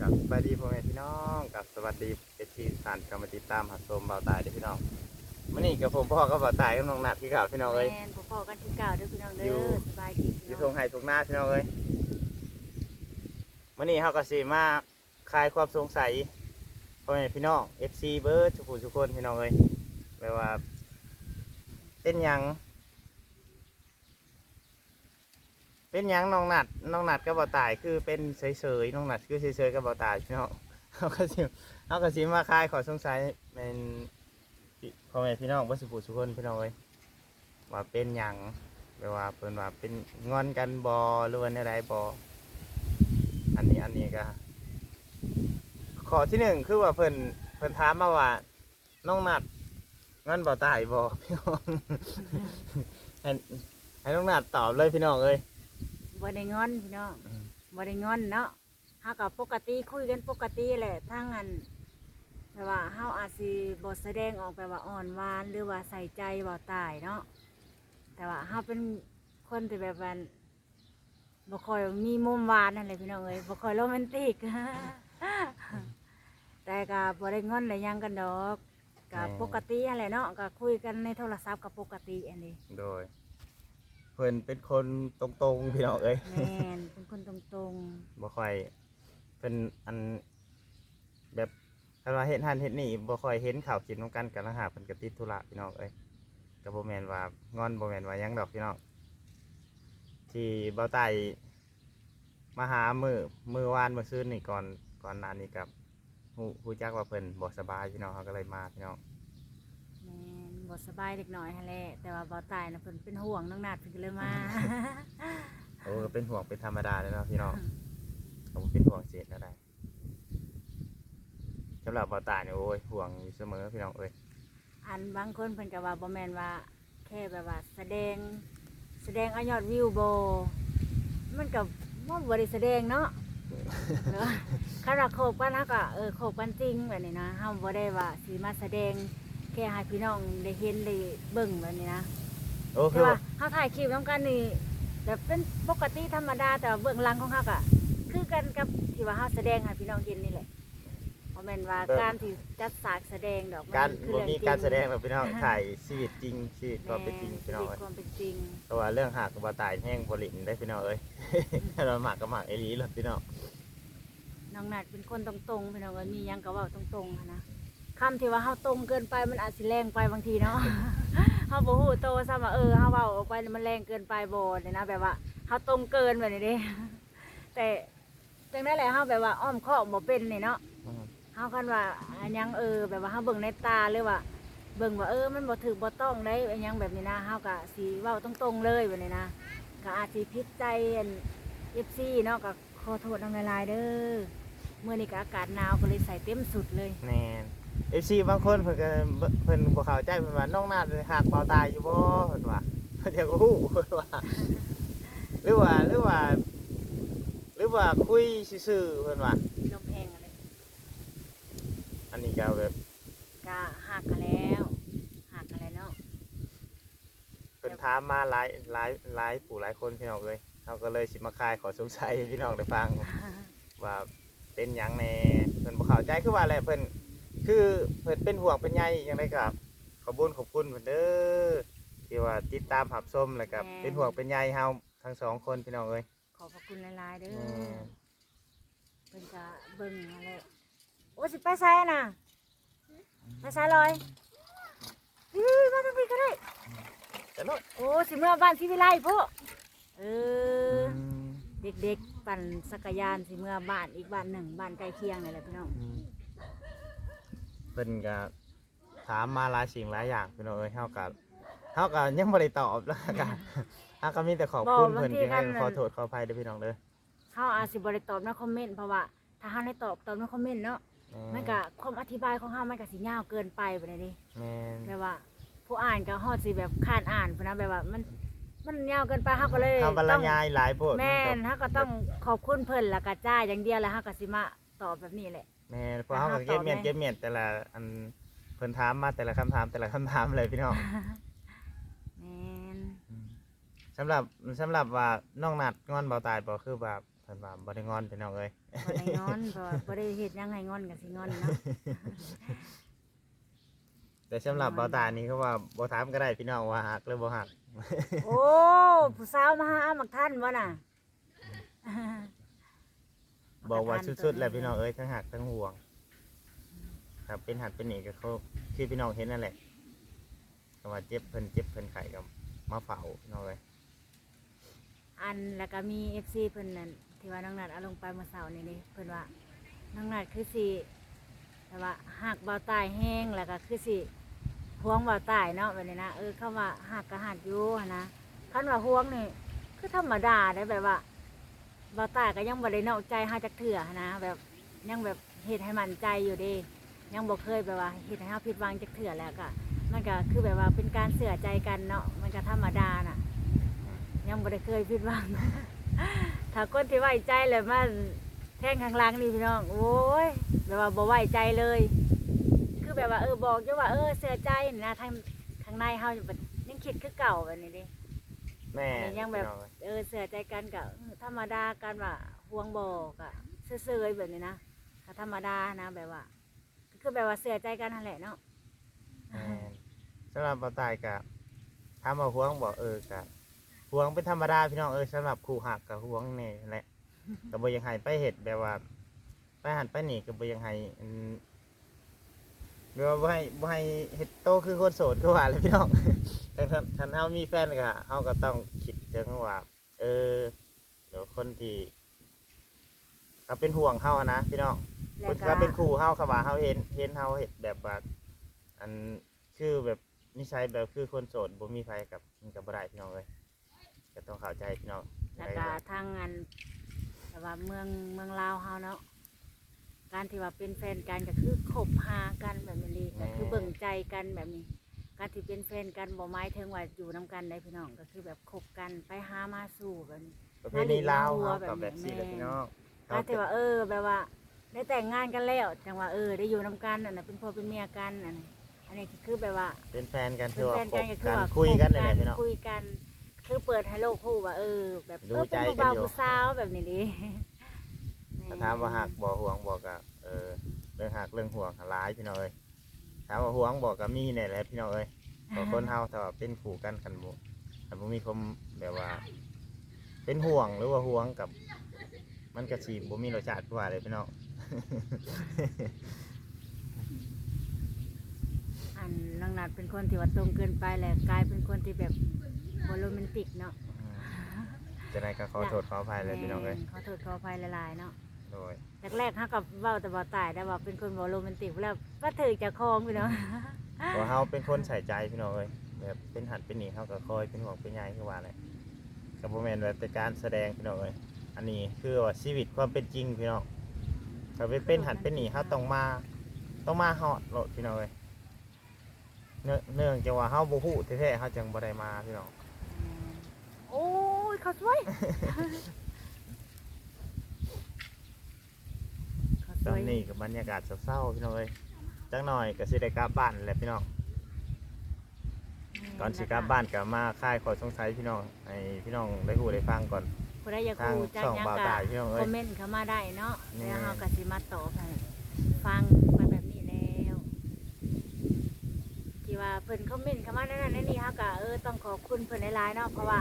กับสวัสดีพ่อแม่พี่น้องกับสวัสดีเอชีสานกรรมาติดตามหัดชมเบาตายเด้อพี่น้องมื่อนี้กับผมพ่อก็เบาตายกับน้องนัดที่เก่าพี่น้องเอ้ยแม่นพอๆกันที่เก่าเด้อพี่น้องอยู่เด้อสบายดีอพี่ยู่น้ทองงไห้ทงหน้าพี่น้องเอ้ยมื่อนี้เฮาก็สิมาคลายความสงสัยพ่อแม่พี่น้อง FC เบิร์ดทุกผู้ทุกคนพี่น้องเอ้ยแปลว่า เป็นหยัง เป็นยังน้องนัดน้องนัดกับเบาตายคือเป็นเฉยๆน้องนัดคือเฉยๆกับเบาตายพี่น้องเขาก็สิเขาก็สิมาคายขอสงสัยเป็นพ่อแม่พี่น้องวัสุผู้ทุกคนพี่น้องเอ้ยว่าเป็นยังแปลว่าเพิ่นว่าเป็นงอนกันบอหรือว่าอะไรบออันนี้อันนี้ก็ขอที่หนึ่งคือว่าเพิ่นเพิ่นถามมาว่าน้องนัดงอนบ่ตายบอพี่น้องให้ให้น้องนัดตอบเลยพี่น้องเอ้ย บ่ได้งอนพี่น้องอืมบ่ได้งอนเนาะเฮาก็ปกติคุยกันปกติแหละทั้งอันแต่ว่าเฮาอาจสิบ่แสดงออกไปว่าอ่อนหวานหรือว่าใส่ใจบ่ตายเนาะแต่ว่าเฮาเป็นคนที่แบบว่าบ่ค่อยมีมุมหวานนั่นแหละพี่น้องเอ้ยบ่ค่อยโรแมนติกแต่ก็บ่ได้งอนได้หยังกันดอกก็ปกตินั่นแหละเนาะก็คุยกันในโทรศัพท์ก็ปกติอันนี้โดยเพิ่นเป็นคนตรงๆพี่น้องเอ้ยแม่นเป็นคนตรงบ่ค่อยเป็นอัน แบบคันว่าเฮ็ดหันเฮ็ดนี่บ่ค่อยเห็นข่าวกินนํกันกันละหาเพิ่นก็ติดธุระพี่น้องเอ้ยก็บ่แม่นว่างอนบ่แม่นว่าหยังดอกพี่น้องที่เบ้าไตมาหามือมือวานมื้อซื่นนี่ก่อนก่อนหน้านี้กับฮู้ฮู้จักว่าเพิ่นบ่สบายพี่น้องเขาก็เลยมาพี่น้องๆแม่น บ่สบายเล็กน้อยหั่นแหละแต่ว่าบ่ตายนะเพิ่นเป็นห่วงน้องนาดเพิ่นก็เลยมา โอ้ก็เป็นห่วงเป็นธรรมดาเลยเนาะพี่น้องผมเป็นห่วงเสียแล้วได้สำหรับเบ้าตายเนี่ยโอ้ยห่วงอยู่เสมอพี่น้องเอ้ยอันบางคนเพิ่นก็ว่าบ่แม่นว่า แค่แบบว่า แสดง แสดงเอายอดวิวบ่มันก็บ่บ่ได้แสดงเนาะ เนาะคันว่าโคบกันเฮาก็เออโคบกันจริงแบบนี้นะเฮาบ่ได้ว่าสิมาแสดง แค่ให้พี่น้องได้เห็นได้เบิ่งแบบนี้นะโอ้คืแต่อว่าว่าเขาถ่ายคลิปน้ำกันนี่แบบเป็นปกติธรรมดาแต่ว่าเบื้องหลังของเขาอะคือกันกับที่ว่าเขาแสดงให้พี่น้องเห็นนี่แหละเพราะแม่นว่าการที่จัดฉากแสดงดอกมันการคือบ่เรื่องมีจริงการแสดงแบบพี่น้องถ่ายชีวิตจริงชีวิตความเป็นจริงพี่น้องแม่เอ้ยความเป็นจริงเพราะว่าเรื่องหักกับว่าตายแห้งบริณได้พี่น้องเอ้ย เราหมักกับหมักเอหลีเลยพี่น้องน้องนัดเป็นคนตรงๆพี่น้องก็มีหยังก็เว่าตรงๆหั้นนะ คำที่ว่าเขาตรงเกินไปมันอาจสิแรงไปบางทีเนาะเขาบอกหูโตซ้ำว่าเออเขาเว้าออกไปแล้วมันแรงเกินไปโบเนี่ยนะแบบว่าเขาตรงเกินแบบนี้เด้ แต่จังได้แหละเขาแบบว่าอ้อมข้อมบ่เป็นนี่เนาะอืมเฮาคันว่าอันหยังเออ แบบว่าเฮาเบิ่งในตาหรือว่าเบิ่งว่าเออมันบ่ถูกบ่ต้องได้อันหยังแบบนี้นะเฮาก็สิเว้าตรงๆเลยแบบนี้นะก็อาจสิผิดใจอัน FC เนาะก็ขอโทษนำหลายๆเด้อ มื้อนี้ก็อากาศหนาวก็เลยใส่เต็มสุดเลยแน่นเอฟซีบางคนเพิ่นก็บ่เพิ่นบ่เข้าใจเพิ่นว่าน้องนาดหักเบาตายอยู่บ่เพิ่นว่าเพิ่นอยากรู้เพิ่นว่าหรือว่าหรือว่า หรือว่าคุยซื่อๆเพิ่นว่าลมแห้งอะไรอันนี้ก็แบบก็หักกันแล้วหักกันแล้วเนาะเพิ่นถามมาหลายหลายหลายผู้หลายคนพี่น้องเอ้ยเขาก็เลยสิมาคลายขอสงสัยให้พี่น้องได้ฟังว่า เป็นหยังแหน่เพิ่นบ่เข้าใจคือว่าอะไรเพิ่นคือเพิ่นเป็นห่วงเป็นใยจังไดก็ขอบคุญขอบคุณเพิ่นเด้อที่ว่าติดตามรับชมแล้วก็เป็นห่วงเป็นใยเฮาทั้งสองคนพี่น้องเอ้ย ขอบพระคุณหลายๆเด้ออืมเพิ่นก็เบิ่งอะไรโอ้สิไปไสน่ะไปไสลอยอื้อมาทางนี้ก็ได้จะโนดโอ้สิเมื่อบ้านที่วิไลพวกเอออืมเด็กๆ ปั่นสักรยานสิเมื่อบ้านอีกบ้านหนึ่งบ้านใกล้เคียงนี่แหละพี่น้องอืมเพิ่นก็ถามมาหลายสิ่งหลายอย่างพี่น้องเอ้ยเฮาก็เฮาก็ยังบ่ได้ตอบแล้วก็เฮาก็มีแต่ขอบคุณเพิ่นที่ให้ขอโทษขออภัยเด้อพี่น้องเด้อเขาอาจสิบริตอบในคอมเมนต์เพราะว่าถ้าเขาได้ตอบตอบในคอมเมนต์เนาะมันก็ความอธิบายของเขามันก็สิยาวเกินไปแบบนี้แม่น แบบว่า ผู้อ่านก็ฮอดสิแบบคานอ่านพุ่นนะแบบว่ามัน มันยาวเกินไปเขาก็เลยคำบรรต้องยายหลายโพดแม่มันนก็เขาก็ต้องขอบคุณเพิ่นแล้วก็จ่ายอย่างเดียวแล้วเขาก็สิมาตอบแบบนี้แหละ แม่นเพราะเขาก็เก็บเมียนเก็บเมียนแต่ละอันเพิ่นถามมาแต่ละคำถามแต่ละคำถามเลยพี่น้อง แม่นสำหรับสำหรับว่าน้องนัดงอนเบาตายบ่คือแบบพิ่นว่าบ่ได้งอนพี่น้องเอ้ยบ่ได้งอนเพราะว่าบ่ได้เฮ็ดหยังให้งอนก็สิงอนเนาะ แต่สำหรับเบาตานี่ก็ว่าบ่ถามก็ได้พี่น้องว่าหักหรือบ่หัก โอ้ผู้สาวมาหาอามักท่านบ่น่ะ บอกว่าสุดๆแหละพี่น้องเอ้ยทั้งหักทั้งห่วง ครับเป็นหักเป็นหนีก็เขาคือพี่น้องเห็นนั่นแหละก็ว่าเจ็บเพิ่นเจ็บเพิ่นไข่กับมาเฝ้าพี่น้องเอ้ยอันแล้วก็มี FC เพิ่นนั่นที่ว่าน้องนัดเอาลงไปเมื่อเช้านี่นี่เพิ่นว่าน้องนัดคือสิแต่ว่าหักเบาตายแห้งแล้วก็คือสิ ห่วงเบาตายเนาะแบบนี้นะเออเข้าว่าหักก็หักอยู่นะคันว่าห่วงนี่คือธรรมดาได้แบบว่าเบาตายก็ยังบ่ได้นอกใจหาจักเถื่อนะ แบบยังแบบเฮ็ดให้มั่นใจอยู่ดียังบ่เคยแบบว่าเฮ็ดให้เฮาผิดหวังจักเถื่อแล้วก็มันก็คือแบบว่าเป็นการเสื่อใจกันเนาะมันก็ธรรมดาน่ะ ยังบ่ได้เคยผิดหวังถ้าคนที่ไว้ใจเลยมันแท่งข้างล่างนี่พี่น้องโอ้ยแบบว่าบ่ไว้ใจเลย คือแบบว่าเออบอกอยู่ว่าเออเสียใจนี่นะทางข้างในเฮาแบบยังคิดคือเก่าแบบนี้เดิแม่ยังแบบพี่น้องเอ้ยเออเสียใจกันกับธรรมดากันว่าห่วงบอกอะซื่อๆแบบนี้นะก็ธรรมดานะแบบว่าก็คือแบบว่าเสียใจกันนั่นแหละเนาะแม่นสำหรับเบาตายก็ถามว่าห่วงบอกเออก็ห่วงเป็นธรรมดาพี่น้องเอ้ยสำหรับคู่หักกับห่วงนี่แหละก็บ่อยังให้ไปเฮ็ดแบบว่าไปหันไปนี่ก็บ่อยังให้ อืมแบบว่าบ่ให้บ่ให้เฮ็ดโตคือคนโสดคือว่าเลยพี่น้อง แต่ถ้าถ้าเฮามีแฟนก็เฮาก็ต้องคิดถึงว่า เออเดี๋ยวคนที่เขาเป็นห่วงเฮาอะนะพี่น้องแล้วคนก็เขาเป็นครูเฮาเขาว่าเฮาเห็นเห็นเฮาเฮ็ดแบบว่าอันคือแบบนิสัยแบบคือคนโสดบ่มีไฟกับมันก็บ่ได้พี่น้องเอ้ยก็ต้องเข้าใจพี่น้องแล้วก็ทางอันแต่ว่าเมืองเมืองลาวเฮาเนาะ การที่ว่าเป็นแฟนกันก็คือคบหากันแบบนี้ก็คือเบิ่งใจกันแบบนี้ การที่เป็นแฟนกันบ่หมายถึงว่าอยู่นํกันได้พี่น้องก็คือแบบคบกันไปหามาสู่แบบนี้ประเพณีลาวมาเฮาเลี้ยงวัวกับแบบนี้แหละแบบนี้พี่น้องการที่ว่าเออแบบว่า ได้แต่งงานกันแล้วจังว่าเออได้อยู่นํกันอันน่ะเป็นพ่อเป็นเมียกันอันนี้อันนี้ก็คือแบบว่า เป็นแฟนกันเป็คืนอว่าแฟนคกันบก็คือกันว่าคุยกันนั่นแหละคบพี่น้องคุยกัน คือเปิดให้โลกคู่ว่าเออ แบบดูเออใจเป็นกันผู้บ่าวอยู่ผู้สาวแบบนี้ดิ ถ้าถามว่าหักบ่ห่วงบ่ก็เออเรื่องหักเรื่องห่วงหลายพี่น้องเอ้ยถามว่าห่วงบ่ก็มีนี่แหละพี่น้องเอ้ยเพราะคนเฮาถ้าว่าเป็นคู่กันกันบ่ถ้าบ่มีความแบบว่า เป็นห่วงหรือว่าห่วงกับ มันก็สิบ่มีรสชาติกว่าเลยพี่น้องอันนางนัดเป็นคนที่ว่าตรงเกินไปแหละกลายเป็นคนที่แบบบ่โรแมนติกเนาะจะได้ก็ขอโทษขออภัยเลยพี่น้องเลยขอโทษขออภัยหลายๆเนาะ โดยแรกๆเฮากับเว้าแต่บ่ตายได้ว่าเป็นคนบ่โรแมนติกแล้วว่าถือจะคองพี่เนาะเพราะเฮาเป็นคนใส่ใจพี่น้องเลยแบบเป็นหัดเป็นหนีเฮาก็คอยเป็นห่วงเป็นใยคือว่าเลยกับโมเมนต์แบบแต่การแสดงพี่น้องเลยอันนี้คือว่าชีวิตความเป็นจริงพี่น้องถ้าไปเป็นหัดเป็นหนีเฮาต้องมาต้องมาเฮาโลดพี่น้องเลยเนื่องเนื่องจากว่าเฮาบ่ฮู้แท้ๆเฮาจึงบ่ได้มาพี่น้องโอ้ยเขาสวยเขาส ตอ วนยนี้กับบรรยากาศเศร้าๆพี่น้องเลยจังหน่อยก็สิได้กลับบ้านแหละพี่น้องก่อนสิกลับบ้านก็มาคลายขอสงสัยพี่น้องให้พี่น้องได้ฮู้ได้ฟังก่อนผู้ใดอยากทางรู้จักช่องหยังบ่าวก็ตายพี่น้องเอ้คย อมเมนต์เข้ามาได้เนาะแน่แล้วเฮาก็สิมาตอบให้ฟังไปแบบนี้แล้วที่ว่าเพิ่นคอมเมนต์เข้ามานั่นนั่นนี่เฮาก็เออต้องขอบคุณเพิ่นหลายๆเนาะเพราะว่า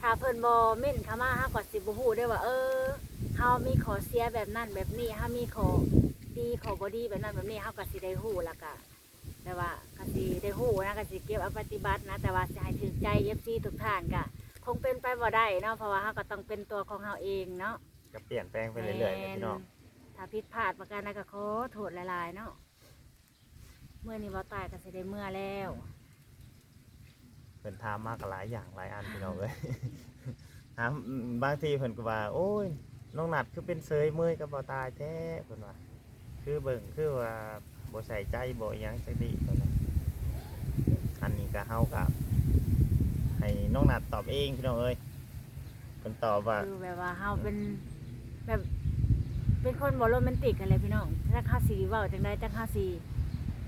ถ้าเพิ่นบ่เม่นเข้ามาเฮาก็สิบ่ฮู้ได้ว่า เออเฮามีขอเสียแบบนั้นแบบนี้เฮามีขอดีขอบ่ดีแบบนั้นแบบนี้เฮาก็สิได้ฮู้แล้วก็แต่ว่าก็สิได้ฮู้นะก็สิเก็บเอาปฏิบัตินะ แต่ว่าสิให้ถึงใจ FC ทุกท่านก็คงเป็นไปบ่ได้เนาะเพราะว่าเฮาก็ต้องเป็นตัวของเฮาเองเนาะก็เปลี่ยนแปลงไปเรื่อยๆเลยพี่น้องถ้าผิดพลาดประการใดก็ขอโทษหลายๆเนาะเมื่อนี้บ่ตายก็สิได้เมื่อแล้วเป็นถามมากหลายอย่างหลายอันพี่น้องเลยถามบางทีเพิ่นก็ว่า โอ้ย น้องนัดคือเป็นเซยมือยกับบ่ตายแท้เพิ่นว่าคือเบิ่งคือว่าบ่ใส่ใจบ่อิหยังจักดีเพิ่นว่าอันนี้ก็เฮากับให้น้องนัดตอบเองพี่น้องเอ้ยเพิ่นตอบว่า คือแบบว่าเฮาเป็นแบบเป็นคนบ่โรแมนติกกันเลยพี่น้องถ้าเฮาสิเว้าจังไดจังเฮาสิ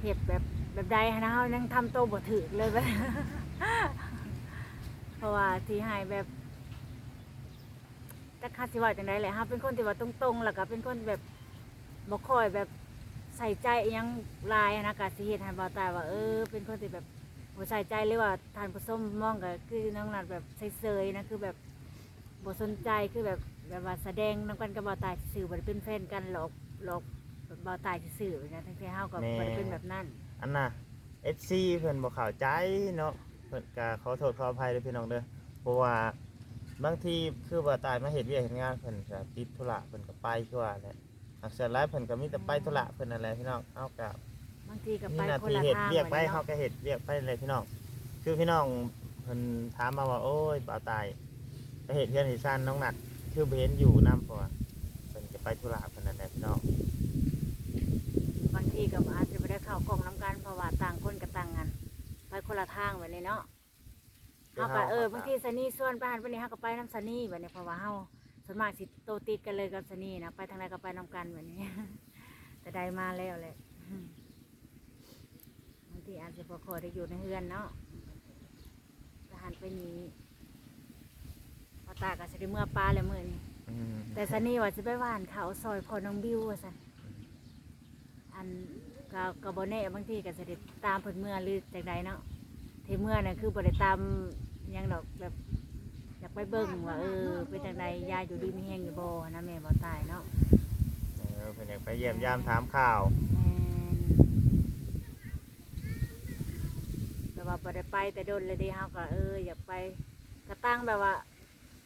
เฮ็ดแบบแบบใดนะเฮายังทำโตบ่ถูกเลยแบบเพราะว่าที่ให้แบบ จักคาสิว่าจังไดแหละฮะเป็นคนที่ว่าตรงๆแล้วก็เป็นคนแบบบ่ค่อยแบบใส่ใจอิหยังหลายอะนะกะสิเฮ็ดให้บ่าตายว่าเออเป็นคนที่แบบบ่ใส่ใจหรือว่าทานผู้ส้มมองก็คือน้องนัดแบบเฉยๆนะคือแบบบ่สนใจคือแบบแบบว่าแสดงนํกันกับบ่ตายซื่อบ่ได้เป็นแฟนกันหรอกหรอกบ่ตายซื่อๆนะทั้งที่เฮาก็บ่ได้เป็นแบบนั้น อันน่ะ FC เพิ่นบ่เข้าใจเนาะเพิ่นก็ขอโทษขออภัยเด้อพี่น้องเด้อเพราะว่า บางทีคือว่าตายมาเฮ็ดเวียกเฮ็ดงานเพิ่นก็ติดธุระเพิ่นก็ไปคือว่าแหละอักษรหลายเพิ่นก็มีแต่ไปธุระเพิ่นนั่นแหละพี่น้องเฮาก็บบางทีก็มีไปหน้าคนที่ละเฮ็ดทางเวียกไปเฮาก็เฮ็ดเวียกไปเลยพี่น้อง คือพี่น้องเพิ่นถามมาว่า โอ้ยบ่าวตายไปเฮ็ดเฮือนเฮ็ดซ่านน้องหนักคือบ่เห็นอยู่นํเพราะว่าเพิ่นจะไปธุระเพิ่นนั่นแหละพี่น้องบางทีก็อาจจะไม่ได้เข้ากล้องน้ำกันเพราะว่าต่างคนกับต่างงานไปคนละทางแบบนี้เนาะ เฮาก็เออบางทีซันนี่ส่วนไปหันไปนี่เฮาก็ไปน้ำซันนี่แบบนี้เพราะว่าเฮาส่วนมากสิโตติดกันเลยกับซันนี่นะไปทางใดก็ไปน้ำกันแบบนี้แต่ได้มาแล้วแหละอืมบางทีอาจจะพอคอยได้อยู่ในเฮือนเนาะไปหันไปนี้พอตาก็จะได้เมื่อปลาแล้วมื่อนี้อืมแต่ซันนี่ว่าจะไปหว่านเขาวซอยพอน้องบิวว่าสันอันก็ก็บ่แน่บางทีก็จะได้ตามเพิ่นเมื่อหรือจังใดเนาะเทเมื่อน่ะคือบ่ได้ตามหยังดอกแบบอยากไปเบิ่งว่าเออเป็นจังใดยายอยู่ดีมีแฮงอยู่บ่นะแม่บ่ตายเนาะเออเพิ่นอยากไปเยี่ยมยามถามข่าวแม่นแต่ว่าบ่ได้ไปแต่โดนเลยเดิเฮาก็เอออยากไปกระตั้งแบบว่า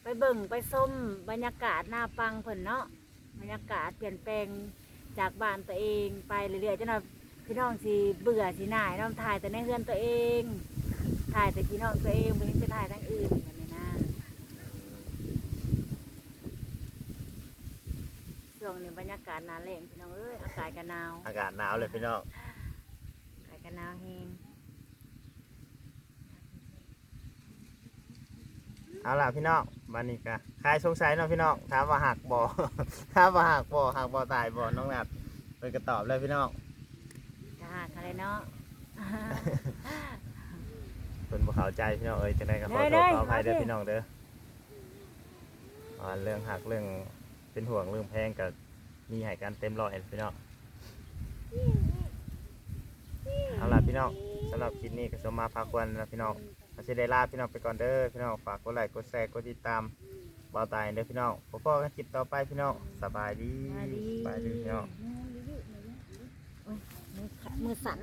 ไปเบิ่งไปส้มบรรยากาศหน้าปังเพิ่นเนาะบรรยากาศเปลี่ยนแปลงจากบ้านตัวเองไปเรื่อยๆจนว่าพี่น้องสิเบื่อสิหน่ายน้องถ่ายแต่ในเรือนตัวเอง ถ่ายแต่พี่น้องตัวเองไม่ไปถ่ายทั้งอื่นแบบนี้นะช่วงนี้บรรยากาศหนาแรงพี่น้องเอ้ยอากาศก็หนาวอากาศหนาวเลยพี่น้องอากาศก็หนาวแฮงเอาล่ะพี่น้องบัดนี้ก็ใครสงสัยเนาะพี่น้องถามว่าหักบ่ถามว่าหักบ่หักบ่ตายบ่น้องนัดเพิ่นก็ตอบเลยพี่น้องจะหากันเลยเนาะ เพิ่นบ่เข้าใจพี่น้องเอ้ยจังไดก็ขอโทได้ษๆขออภัยเด้อเอาสิพี่น้องเด้ออ่าเรื่องหักเรื่องเป็นห่วงเรื่องแพงก็มีให้กันเต็มร้อยพี่น้องเอาล่ะพี่น้องสำหรับคลิปนี้ก็สมมาพาควรนะพี่น้องก็สิได้ลาพี่น้องไปก่อนเด้อพี่น้องฝากกดไลค์กดแชร์กดติดตามบ่าวตายเด้อพี่น้องพบกันคลิปต่อไปพี่น้องสบายดีสวัสดีสบายดีพี่น้องโอ้ยมือขะมือสั่น